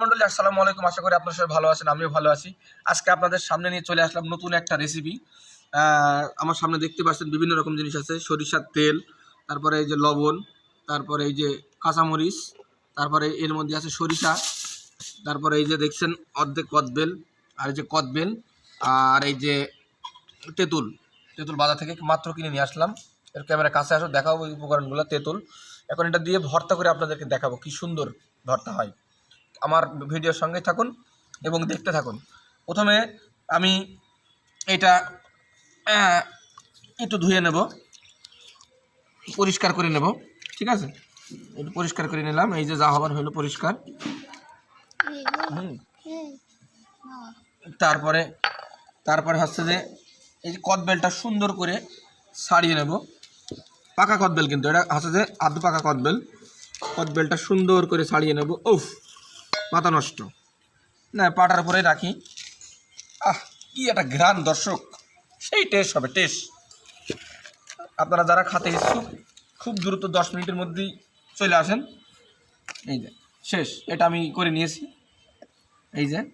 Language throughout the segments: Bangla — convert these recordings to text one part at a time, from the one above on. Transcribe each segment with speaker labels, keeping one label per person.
Speaker 1: মন্ডলী, আসসালামু আলাইকুম। আশা করি আপনার সবাই ভালো আছেন, আমিও ভালো আছি। আজকে আপনাদের সামনে নিয়ে চলে আসলাম নতুন একটা রেসিপি আমার সামনে দেখতে পাচ্ছেন বিভিন্ন রকম জিনিস আছে। সরিষার তেল, তারপরে এই যে লবণ, তারপরে এই যে কাঁচামরিচ, তারপরে এর মধ্যে আছে সরিষা, তারপরে এই যে দেখছেন অর্ধেক কদবেল আর এই যে কদবেল আর এই যে তেঁতুল। তেঁতুল বাজার থেকে মাত্র কিনে নিয়ে আসলাম। এর ক্যামেরা কাছে আসো দেখাবো এই উপকরণগুলো, তেঁতুল। এখন এটা দিয়ে ভর্তা করে আপনাদেরকে দেখাবো কি সুন্দর ভর্তা হয়। আমার ভিডিওর সঙ্গে থাকুন এবং দেখতে থাকুন। প্রথমে আমি এটা একটু ধুয়ে নেব। পরিষ্কার করে নেব, ঠিক আছে? একটু পরিষ্কার করে নিলাম। এই যে যা হবার হলো পরিষ্কার। তারপরে তারপরে হচ্ছে যে এই যে কদবেলটা সুন্দর করে সারিয়ে নেব। পাকা কদবেল কিন্তু, এটা হচ্ছে যে আধ পাকা কদবেল। কদবেলটা সুন্দর করে ছাড়িয়ে নেব। উফ! মাথা নষ্ট। না, পাটার উপরে রাখি। আহ, কি একটা ঘ্রাণ দর্শক। সেই টেস্ট হবে, টেস্ট। আপনারা যারা খাতে ইচ্ছুক, খুব দ্রুত দশ মিনিটের মধ্যেই চলে আসেন। এই যে, শেষ। এটা আমি করে নিয়েছি। এই যে,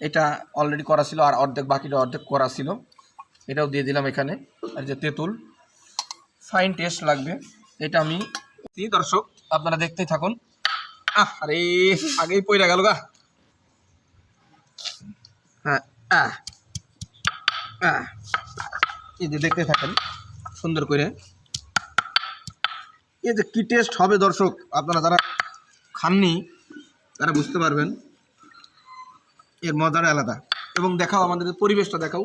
Speaker 1: এটা অলরেডি করা ছিল আর অর্ধেক বাকিটা অর্ধেক করা ছিল। এটাও দিয়ে দিলাম এখানে। আর যে তেঁতুল ফাইন টেস্ট লাগবে। এটা আমি দর্শক, আপনারা দেখতেই থাকুন। আরে আগেই পইরা গেল গা। হ্যাঁ এই যে দেখতে থাকেন, সুন্দর করে। এই যে কি টেস্ট হবে দর্শক, আপনারা যারা খাননি, তারা বুঝতে পারবেন। এর মজাটা আলাদা। এবং দেখাও, আমাদের পরিবেশটা দেখাও।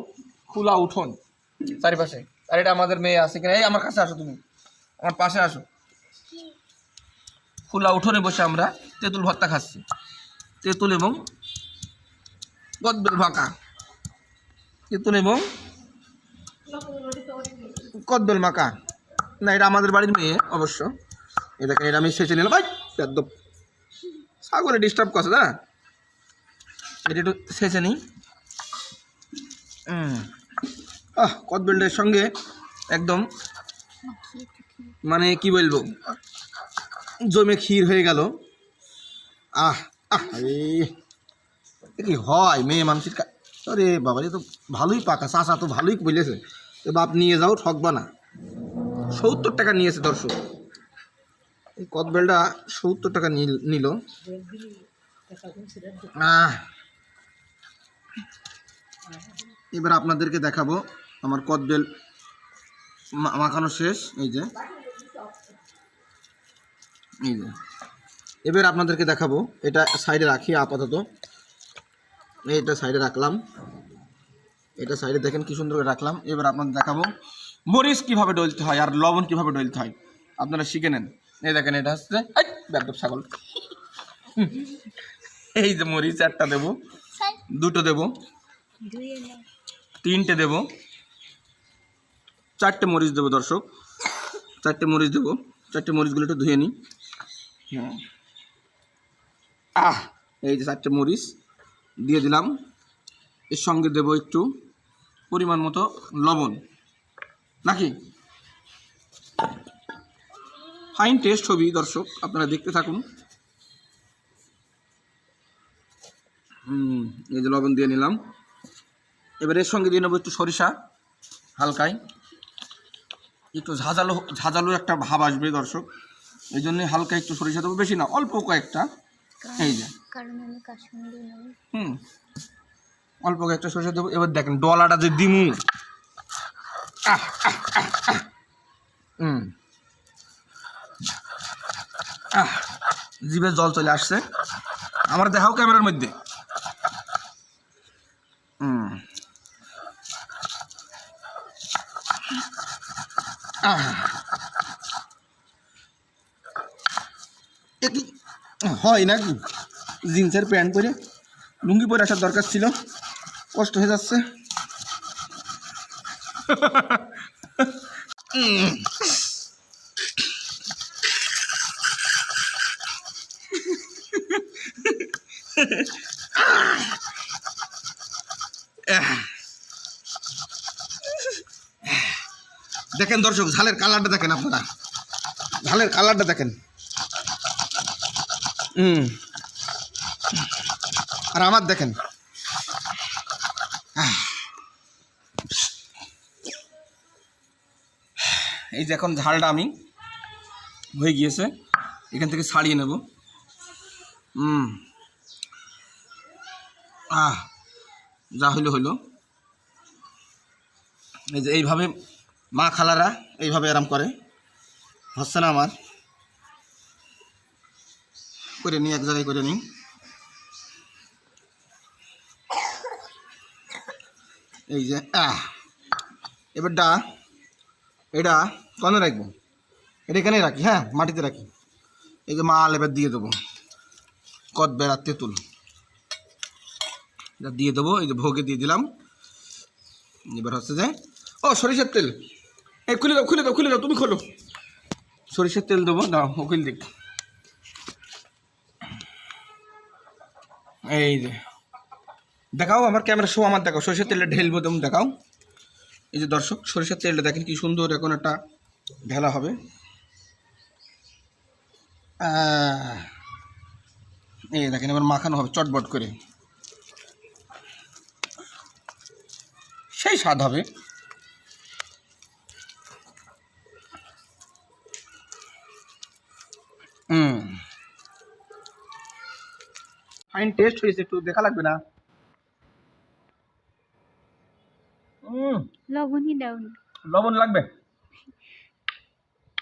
Speaker 1: খোলা উঠোন চারিপাশে। আর এটা আমাদের মেয়ে আছে কিনা? এই আমার কাছে আসো তুমি। আমার পাশে আসো। খোলা উঠোনে বসে আমরা তেঁতুল ভর্তা খাচ্ছি। তেঁতুল এবং কদবেল ফাঁকা তেঁতুল এবং কদবেল মাকা। না, এটা আমাদের বাড়ির মেয়ে অবশ্য। দেখেন, এটা আমি শেষে নিলাম। ভাই একদম ছাগলে ডিস্টার্ব করছে না এটা একটু শেষে নিই। আহ, কদবেলটার সঙ্গে একদম মানে কি বলব? জমে ক্ষীর হয়ে গেল। আহ আহ কি হয়, মেয়ে মানুষের আরে বাবা তো ভালোই পাকা চাষা তো ভালোই বলেছে। বাপ নিয়ে যাও, ঠকবা না। সত্তর টাকা নিয়েছে দর্শক। এই কদবেলটা সত্তর টাকা নিল- এবার আপনাদেরকে দেখাবো আমার কদবেল মাখানো শেষ, এই যে। এই যে। এবার আপনাদেরকে দেখাবো, এটা সাইডে রাখি আপাতত। এইটা সাইডে রাখলাম। এটা সাইডে দেখেন কি সুন্দর করে রাখলাম। এবার আপনাদের দেখাবো মরিচ কীভাবে ডলতে হয় আর লবণ কীভাবে ডলতে হয়। আপনারা শিখে নেন। এই দেখেন, এটা হচ্ছে ব্যাকডপ ছাগল। এই যে মরিচ, একটা দেবো। দুটো দেবো। তিনটে দেবো। চারটে মরিচ দেবো দর্শক। চারটে মরিচ দেবো। চারটে মরিচগুলো একটু ধুয়ে নিই। আহ, এই যে চারটে মরিচ দিয়ে দিলাম। এর সঙ্গে দেবো একটু পরিমাণ মতো লবণ। নাকি? ফাইন টেস্ট হবি দর্শক, আপনারা দেখতে থাকুন। এই যে লবণ দিয়ে নিলাম। এবার এর সঙ্গে দিয়ে নেব একটু সরিষা, হালকায়। একটু ঝাঁঝালো ঝাঁঝালো একটা ভাব আসবে দর্শক। এই জন্য হালকা একটু সরিষা দেবো। বেশি না অল্প কয়েকটা। এই যে। হুম। অল্প কয়েকটা সরিষা দেবো। এবার দেখেন ডলাটা যে দিমু। হুম। জিভে জল চলে আসছে। আমার দেখাও ক্যামেরার মধ্যে। হুম। আহ। এ কি হয় নাকি জিন্সের প্যান্ট পরে লুঙ্গি পরে আসার দরকার ছিল। কষ্ট হয়ে যাচ্ছে। দেখেন দর্শক, ঝালের কালারটা দেখেন আপনারা। ঝালের কালারটা দেখেন। হুম। আর আমার দেখেন। এই যে এখন ঝালটা আমি হয়ে গিয়েছে, এখান থেকে ছাড়িয়ে নেব। হুম। আহ, যা হইল হইল। এই যে এইভাবে মা খালারা এইভাবে আরাম করে। হচ্ছে না আমার? করে নিই, এক জায়গায় করে নিই। এই যে, আহ এবারটা এটা কনে রাখব? এটা এখানেই রাখি হ্যাঁ মাটিতে রাখি। এই যে মাল এবার দিয়ে দেবো। কত বেড়া, তেঁতুল। এটা দিয়ে দেবো, এই যে ভোগে দিয়ে দিলাম। এবার হচ্ছে যে, ও, সরিষার তেল। এই খুলে দাও খুলে দাও খুলে দাও, তুমি খোলো। সরিষার তেল দেবো, দাও উকিল দিক এই যে। দেখাও আমার ক্যামেরা শো আমার দেখাও। সরিষার তেলটা ঢেলবো তুমি দেখাও। এই যে দর্শক, সরিষার তেলটা দেখেন কি সুন্দর এখন একটা ঢেলা হবে। এই দেখেন, এবার মাখানো হবে চটবট করে। সেই স্বাদ হবে। ফাইন টেস্ট হয়েছে একটু দেখা লাগবে না হুম
Speaker 2: লবণই দাও
Speaker 1: লবণ লাগবে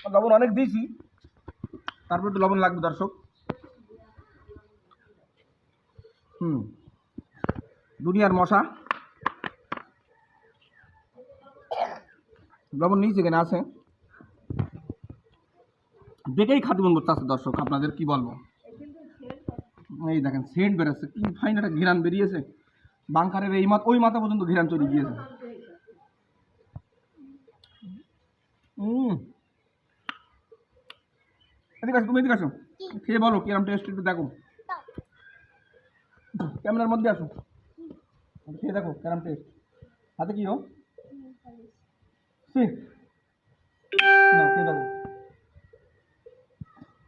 Speaker 1: লবণ অনেক দিয়েছি তারপর তো লবণ লাগবে দর্শক হুম দুনিয়ার মশা লবণ নিয়েছে কেন আছে দেখেই খাতে মন করতে আছে দর্শক আপনাদের কি বলব এই দেখেন, সেন্ট বেরোচ্ছে কি ফাইন একটা ঘিরান বেরিয়েছে। বাংকারের এই মাথা ওই মাথা পর্যন্ত ঘিরান চলে গিয়েছে। হুম এদিকে এদিকে খেয়ে বলো টেস্ট দেখো। ক্যামেরার মধ্যে খেয়ে দেখো টেস্ট। হাতে কি খেয়ে দেখো।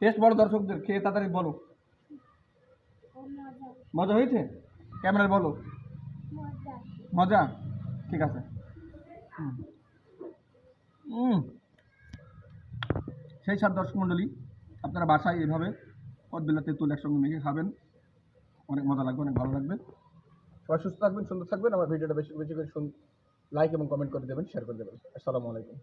Speaker 1: টেস্ট দর্শকদের, খেয়ে তাড়াতাড়ি বলো। মজা হয়েছে? ক্যামেরায় বলো। মজা। ঠিক আছে। সেই সাত দর্শক মণ্ডলী, আপনারা বাসায় এভাবে কদবেলা তেঁতুল একসঙ্গে মেখে খাবেন। অনেক মজা লাগবে, অনেক ভালো লাগবে। সবাই সুস্থ থাকবেন, সুন্দর থাকবেন। আমার ভিডিওটা বেশি বেশি করে লাইক এবং কমেন্ট করে দেবেন শেয়ার করে দেবেন। আসসালামু আলাইকুম।